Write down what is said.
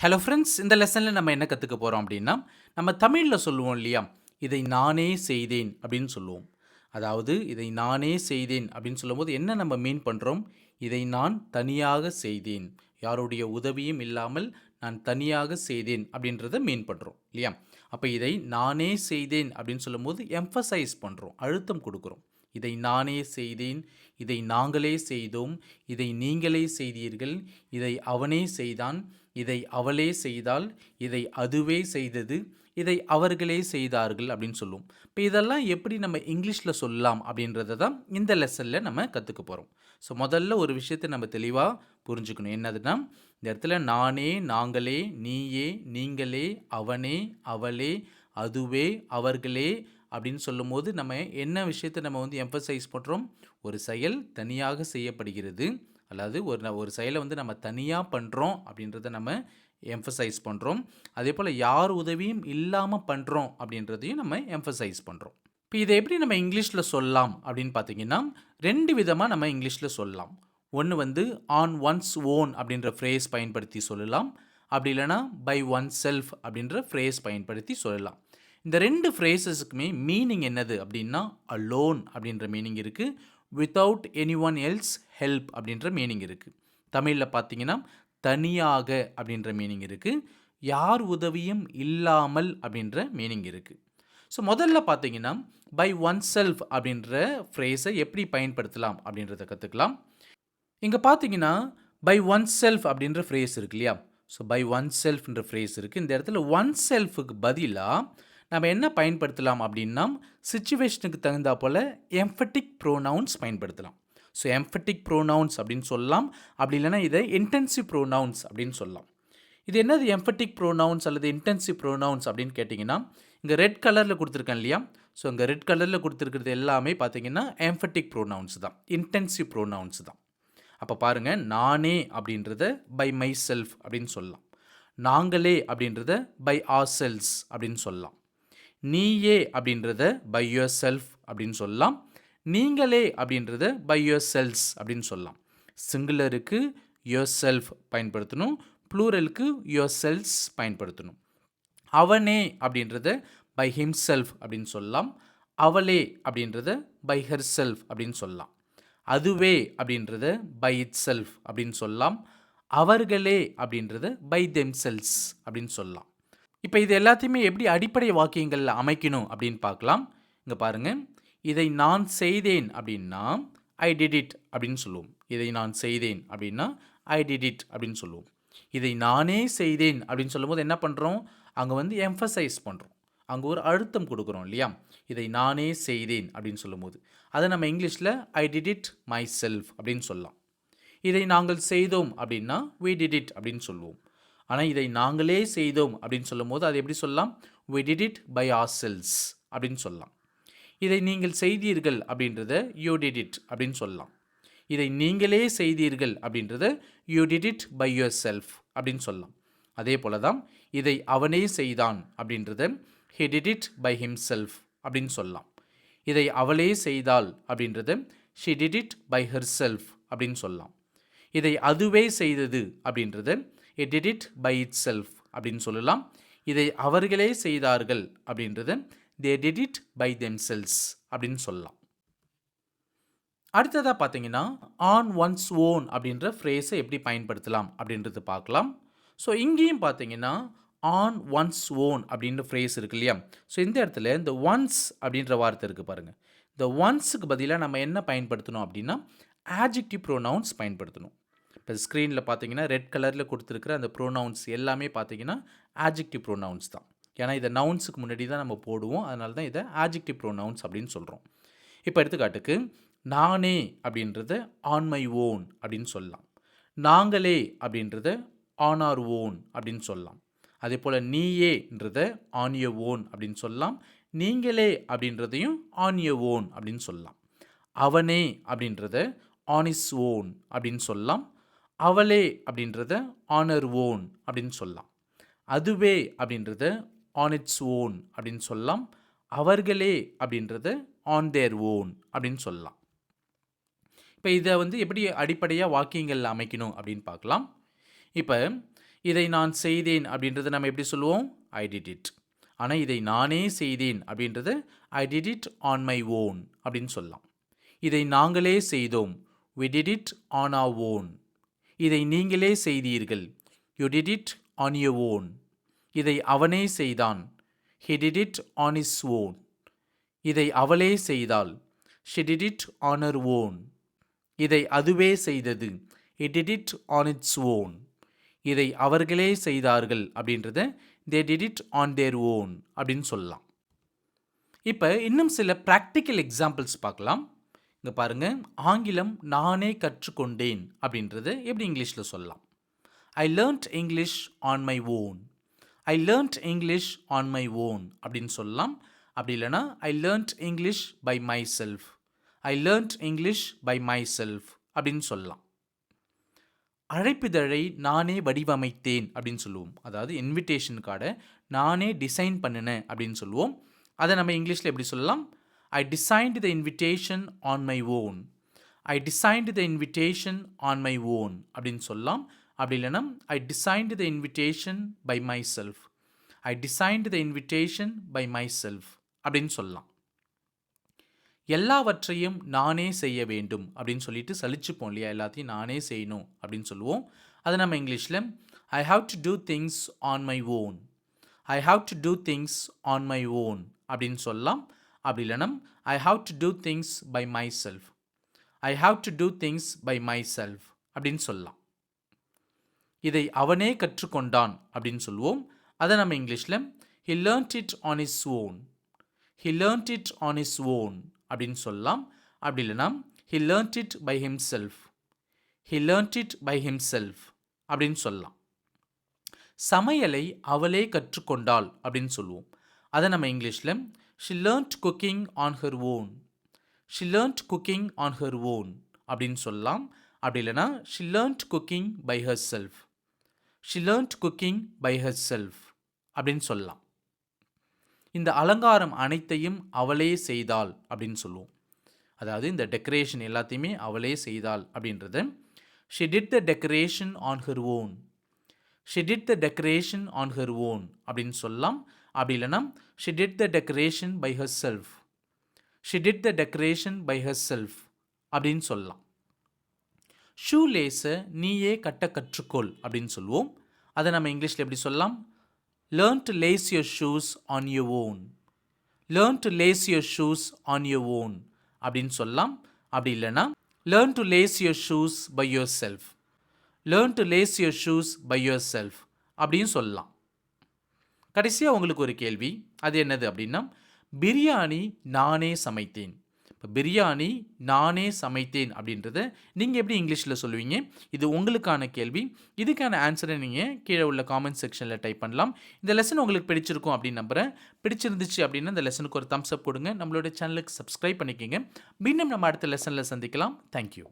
Hello friends இந்த லெசனில் நம்ம என்ன கற்றுக்க போகிறோம் அப்படின்னா நம்ம தமிழில் சொல்லுவோம் இல்லையா? இதை நானே செய்தேன் அப்படின்னு சொல்லுவோம். அதாவது இதை நானே செய்தேன் அப்படின்னு சொல்லும்போது என்ன நம்ம மீன் பண்ணுறோம் இதை நான் தனியாக செய்தேன். யாருடைய உதவியும் இல்லாமல் நான் தனியாக செய்தேன் அப்படின்றத மீன் பண்ணுறோம் இல்லையா? அப்போ இதை நானே செய்தேன் அப்படின்னு சொல்லும்போது எம்ஃபசைஸ் பண்ணுறோம் அழுத்தம் கொடுக்குறோம். இதை நானே செய்தேன் இதை நாங்களே செய்தோம் இதை நீங்களே செய்தீர்கள் இதை அவனே செய்தான் இதை அவளே செய்தால் இதை அதுவே செய்தது இதை அவர்களே செய்தார்கள் அப்படின்னு சொல்லுவோம் இப்போ இதெல்லாம் எப்படி நம்ம இங்கிலீஷில் சொல்லலாம் அப்படின்றத தான் இந்த லெசனில் நம்ம கற்றுக்க போகிறோம் ஸோ முதல்ல ஒரு விஷயத்தை நம்ம தெளிவாக புரிஞ்சுக்கணும். என்னதுன்னா இந்த இடத்துல நானே நாங்களே நீயே நீங்களே அவனே அவளே அதுவே அவர்களே அப்படின்னு சொல்லும்போது நம்ம என்ன விஷயத்தை நம்ம வந்து எம்ஃபசைஸ் பண்ணுறோம் ஒரு செயல் தனியாக செய்யப்படுகிறது. அதாவது ஒரு ந- ஒரு செயலை வந்து நம்ம தனியாக பண்ணுறோம் அப்படின்றத நம்ம எம்ஃபசைஸ் பண்ணுறோம் அதே போல் யார் உதவியும் இல்லாமல் பண்ணுறோம் அப்படின்றதையும் நம்ம எம்ஃபசைஸ் பண்ணுறோம் இப்போ இதை எப்படி நம்ம இங்கிலீஷில் சொல்லலாம் அப்படின்னு பார்த்தீங்கன்னா ரெண்டு விதமாக நம்ம இங்கிலீஷில் சொல்லலாம். ஒன்று வந்து ஆன் ஒன்ஸ் ஓன் அப்படின்ற ஃப்ரேஸ் பயன்படுத்தி சொல்லலாம். அப்படி இல்லைன்னா பை ஒன் செல்ஃப் அப்படின்ற ஃப்ரேஸ் பயன்படுத்தி சொல்லலாம். இந்த ரெண்டு ஃப்ரேசஸுக்குமே மீனிங் என்னது அப்படின்னா அலோன் அப்படின்ற மீனிங் இருக்குது without anyone else help அப்படின்ற மீனிங் இருக்குது தமிழில் பார்த்தீங்கன்னா தனியாக அப்படின்ற மீனிங் இருக்குது யார் உதவியும் இல்லாமல் அப்படின்ற மீனிங் இருக்குது ஸோ முதல்ல பார்த்தீங்கன்னா பை ஒன் செல்ஃப் அப்படின்ற ஃப்ரேஸை எப்படி பயன்படுத்தலாம் அப்படின்றத கற்றுக்கலாம் இங்கே பார்த்தீங்கன்னா பை ஒன் செல்ஃப் அப்படின்ற ஃப்ரேஸ் இருக்கு இல்லையா? ஸோ பை ஒன் செல்ஃப்ன்ற ஃப்ரேஸ் இருக்குது இந்த இடத்துல ஒன் செல்ஃபுக்கு பதிலாக நம்ம என்ன பயன்படுத்தலாம் அப்படின்னா சுச்சுவேஷனுக்கு தகுந்தா போல் எம்ஃபட்டிக் ப்ரோனவுன்ஸ் பயன்படுத்தலாம். ஸோ எம்ஃபட்டிக் ப்ரோனவுன்ஸ் அப்படின்னு சொல்லலாம். அப்படி இல்லைன்னா இதை இன்டென்சிவ் ப்ரோனவுன்ஸ் அப்படின்னு சொல்லலாம். இது என்னது எம்ஃபட்டிக் ப்ரோனவுன்ஸ் அல்லது இன்டென்சிவ் ப்ரோனவுன்ஸ் அப்படின்னு கேட்டிங்கன்னா இங்கே ரெட் கலரில் கொடுத்துருக்கேன் இல்லையா? ஸோ இங்கே ரெட் கலரில் கொடுத்துருக்கிறது எல்லாமே பார்த்தீங்கன்னா எம்ஃபட்டிக் ப்ரோனவுன்ஸ் தான். இன்டென்சிவ் ப்ரோனவுன்ஸ் தான். அப்போ பாருங்கள் நானே அப்படின்றத பை மை செல்ஃப் அப்படின்னு சொல்லலாம். நாங்களே அப்படின்றத பை ஆர் செல்ஸ் அப்படின்னு சொல்லலாம். நீயே அப்படின்றத பை யுவர் செல்ஃப் அப்படின்னு சொல்லலாம். நீங்களே அப்படின்றத பை யுவர் செல்ஸ் அப்படின்னு சொல்லலாம். சிங்குலருக்கு யுவர் செல்ஃப் பயன்படுத்தணும். ப்ளூரலுக்கு யுவர் செல்ஸ் பயன்படுத்தணும். அவனே அப்படின்றத பை ஹிம்செல்ஃப் அப்படின்னு சொல்லலாம். அவளே அப்படின்றத பை ஹெர் செல்ஃப் அப்படின்னு சொல்லலாம். அதுவே அப்படின்றத பை இட் செல்ஃப் அப்படின்னு சொல்லலாம். அவர்களே அப்படின்றத பை தெம் செல்ஸ் அப்படின்னு சொல்லலாம். இப்போ இது எல்லாத்தையுமே எப்படி அடிப்படை வாக்கியங்களில் அமைக்கணும் அப்படின்னு பார்க்கலாம். இங்கே பாருங்கள் இதை நான் செய்தேன் அப்படின்னா ஐ டிட் இட் அப்படின்னு சொல்லுவோம். இதை நான் செய்தேன் அப்படின்னா ஐ டிட் இட் அப்படின்னு சொல்லுவோம். இதை நானே செய்தேன் அப்படின்னு சொல்லும்போது என்ன பண்ணுறோம் அங்கே வந்து எம்ஃபசைஸ் பண்ணுறோம் அங்கே ஒரு அழுத்தம் கொடுக்குறோம் இல்லையா? இதை நானே செய்தேன் அப்படின்னு சொல்லும்போது. அதை நம்ம இங்கிலீஷில் I did it myself அப்படின்னு சொல்லலாம். இதை நாங்கள் செய்தோம் அப்படின்னா வி டிட் இட் அப்படின்னு சொல்லுவோம். ஆனால் இதை நாங்களே செய்தோம் அப்படின்னு சொல்லும்போது அது எப்படி சொல்லலாம்? We did it by ourselves அப்படின்னு சொல்லலாம். இதை நீங்கள் செய்தீர்கள் அப்படின்றத யூ டிட் இட் அப்படின்னு சொல்லலாம். இதை நீங்களே செய்தீர்கள் அப்படின்றத you did it by yourself அப்படின்னு சொல்லலாம். அதே போல தான் இதை அவனே செய்தான் அப்படின்றத did it by himself அப்படின்னு சொல்லலாம். இதை அவளே செய்தாள் அப்படின்றத did it by herself அப்படின்னு சொல்லலாம். இதை அதுவே செய்தது அப்படின்றத it it by itself அப்படின்னு சொல்லலாம். இதை அவர்களே செய்தார்கள் அப்படின்றத. Did it by themselves அப்படின்னு சொல்லலாம். அடுத்ததாக பார்த்தீங்கன்னா ஆன் ஒன்ஸ் ஓன் அப்படின்ற ஃப்ரேஸை எப்படி பயன்படுத்தலாம் அப்படின்றது பார்க்கலாம். ஸோ இங்கேயும் பார்த்தீங்கன்னா ஆன் ஒன்ஸ் ஓன் அப்படின்ற ஃப்ரேஸ் இருக்கு இல்லையா? ஸோ இந்த இடத்துல இந்த ஒன்ஸ் அப்படின்ற வார்த்தை இருக்குது பாருங்கள் இந்த ஒன்ஸுக்கு பதிலாக நம்ம என்ன பயன்படுத்தணும் அப்படின்னா ஆஜிக்டிவ் ப்ரோனவுன்ஸ் பயன்படுத்தணும். இப்போ ஸ்க்ரீனில் பார்த்தீங்கன்னா ரெட் கலரில் கொடுத்துருக்குற அந்த ப்ரோனவுன்ஸ் எல்லாமே பார்த்தீங்கன்னா ஆஜெக்டிவ் ப்ரோனவுன்ஸ் தான். ஏன்னா இதை நவுன்ஸுக்கு முன்னாடி தான் நம்ம போடுவோம். அதனால தான் இதை ஆஜெக்டிவ் ப்ரோனவுன்ஸ் அப்படின்னு சொல்கிறோம் இப்போ எடுத்துக்காட்டுக்கு நானே அப்படின்றது ஆன் மை ஓன் அப்படின்னு சொல்லலாம். நாங்களே அப்படின்றது ஆன் ஆர் ஓன் அப்படின்னு சொல்லலாம். அதே போல் நீயேன்றத ஆன் ய ஓன் அப்படின்னு சொல்லலாம். நீங்களே அப்படின்றதையும் ஆன் ய ஓன் அப்படின்னு சொல்லலாம். அவனே அப்படின்றத ஆன் இஸ் ஓன் அப்படின்னு சொல்லலாம். அவளே அப்படின்றத ஆனர் ஓன் அப்படின்னு சொல்லலாம். அதுவே அப்படின்றத ஆன் இட்ஸ் ஓன் அப்படின்னு சொல்லலாம். அவர்களே அப்படின்றத ஆன் தேர் ஓன் அப்படின்னு சொல்லலாம். இப்போ இதை வந்து எப்படி அடிப்படையாக வாக்கியங்களில் அமைக்கணும் அப்படின்னு பார்க்கலாம். இப்போ இதை நான் செய்தேன் அப்படின்றத நம்ம எப்படி சொல்லுவோம்? ஐ டிட் இட் ஆனால் இதை நானே செய்தேன் அப்படின்றது I did it on my own அப்படின்னு சொல்லலாம். இதை நாங்களே செய்தோம். We did it on our own இதை நீங்களே செய்தீர்கள். You did it on your own இதை அவனே செய்தான். He did it on his own இதை அவளே செய்தாள். She did it on own இதை அதுவே செய்தது. It did it on its own இதை அவர்களே செய்தார்கள் அப்படின்றத they did it on their own அப்படின்னு சொல்லலாம். இப்போ இன்னும் சில ப்ராக்டிக்கல் எக்ஸாம்பிள்ஸ் பார்க்கலாம். இங்கே பாருங்கள் ஆங்கிலம் நானே கற்றுக்கொண்டேன் அப்படின்றது எப்படி இங்கிலீஷில் சொல்லலாம்? I learnt English on my own I learnt English on my own அப்படின்னு சொல்லலாம். அப்படி இல்லைனா I learnt English by myself I learnt English by myself அப்படின்னு சொல்லலாம். அழைப்பிதழை நானே வடிவமைத்தேன் அப்படின்னு சொல்லுவோம். அதாவது இன்விடேஷன் கார்டை நானே டிசைன் பண்ணினேன் அப்படின்னு சொல்லுவோம். அதை நம்ம இங்கிலீஷில் எப்படி சொல்லலாம்? I designed the invitation on my own I designed the invitation on my own அப்படின்னு சொல்லலாம். அப்படி இல்லைன்னா I designed the invitation by myself I designed the invitation by myself அப்படின்னு சொல்லலாம். எல்லாவற்றையும் நானே செய்ய வேண்டும். அப்படின்னு சொல்லிட்டு சலிச்சுப்போம் இல்லையா? எல்லாத்தையும் நானே செய்யணும் அப்படின்னு சொல்லுவோம். அதை நம்ம இங்கிலீஷில் I have to do things on my own I have to do things on my own அப்படின்னு சொல்லலாம். அப்படி இல்லைனா I have to do things by myself I have to do things by myself அப்படின்னு சொல்லலாம். இதை அவனே கற்றுக்கொண்டான் அப்படின்னு சொல்லுவோம். அதை நம்ம இங்கிலீஷில் he learnt it on his own he learnt it on his own அப்படின்னு சொல்லலாம். அப்படி இல்லைனா he learnt it by himself he learnt it by himself அப்படின்னு சொல்லலாம். சமையலை அவளே கற்றுக்கொண்டாள் அப்படின்னு சொல்லுவோம். அதை நம்ம இங்கிலீஷில் she learnt cooking on her own she learnt cooking on her own அப்படின்னு சொல்லலாம். அப்படி இல்லைனா she learnt cooking by herself she learnt cooking by herself அப்படின்னு சொல்லலாம். இந்த அலங்காரம் அனைத்தையும் அவளே செய்தாள் அப்படின்னு சொல்லுவோம். அதாவது இந்த டெக்கரேஷன் எல்லாத்தையுமே அவளே செய்தாள் அப்படின்றது. She did the decoration on her own she did the decoration on her own அப்படின்னு சொல்லலாம். அப்படி இல்லைன்னா she did the decoration by herself she did the decoration by herself அப்படின்னு சொல்லலாம். ஷூ லேஸை நீயே கட்ட கற்றுக்கொள் அப்படின்னு சொல்லுவோம். அதை நம்ம இங்கிலீஷில் எப்படி சொல்லலாம்? Learn to lace your shoes on your own learn to lace your shoes on your own அப்படின்னு சொல்லலாம். அப்படி இல்லைன்னா learn to lace your shoes by yourself learn to lace your shoes by yourself அப்படின்னு சொல்லலாம். கடைசியாக உங்களுக்கு ஒரு கேள்வி. அது என்னது அப்படின்னா பிரியாணி நானே சமைத்தேன். இப்போ பிரியாணி நானே சமைத்தேன் அப்படின்றத நீங்கள் எப்படி இங்கிலீஷில் சொல்லுவீங்க? இது உங்களுக்கான கேள்வி. இதுக்கான ஆன்சரை நீங்கள் கீழே உள்ள காமெண்ட் செக்ஷனில் டைப் பண்ணலாம். இந்த லெசன் உங்களுக்கு பிடிச்சிருக்கும் அப்படின்னு நம்புகிறேன் பிடிச்சிருந்துச்சு அப்படின்னா இந்த லெசனுக்கு ஒரு தம்ஸ் அப் கொடுங்க நம்மளோட சேனலுக்கு சப்ஸ்கிரைப் பண்ணிக்கோங்க. மீண்டும் நம்ம அடுத்த லெசனில் சந்திக்கலாம். தேங்க்யூ